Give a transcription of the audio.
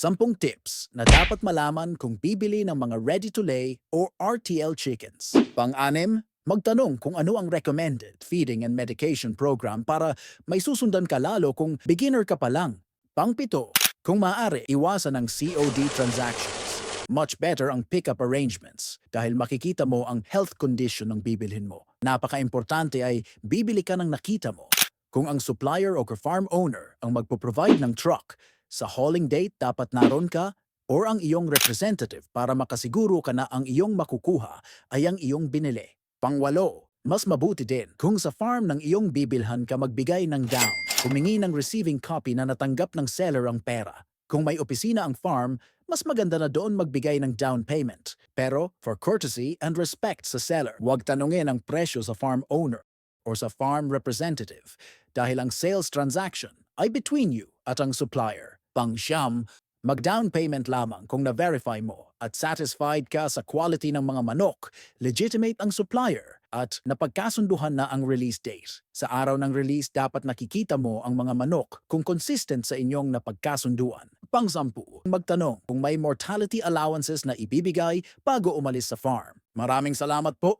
Sampung tips na dapat malaman kung bibili ng mga ready-to-lay or RTL chickens. Pang-anim, magtanong kung ano ang recommended feeding and medication program para may susundan ka lalo kung beginner ka pa lang. Pang-pito, kung maaari, iwasan ang COD transactions. Much better ang pick-up arrangements dahil makikita mo ang health condition ng bibilhin mo. Napaka-importante ay bibili ka ng nakita mo. Kung ang supplier o farm owner ang magpo-provide ng truck, sa hauling date dapat naroon ka or ang iyong representative para makasiguro ka na ang iyong makukuha ay ang iyong binili. Pangwalo, mas mabuti din kung sa farm ng iyong bibilhan ka magbigay ng down, humingi ng receiving copy na natanggap ng seller ang pera. Kung may opisina ang farm, mas maganda na doon magbigay ng down payment. Pero for courtesy and respect sa seller, huwag tanungin ang presyo sa farm owner or sa farm representative dahil ang sales transaction ay between you at ang supplier. Pang-siyam, mag-down payment lamang kung na-verify mo at satisfied ka sa quality ng mga manok, legitimate ang supplier at napagkasunduhan na ang release date. Sa araw ng release, dapat nakikita mo ang mga manok kung consistent sa inyong napagkasunduan. Pang-sampu, magtanong kung may mortality allowances na ibibigay bago umalis sa farm. Maraming salamat po!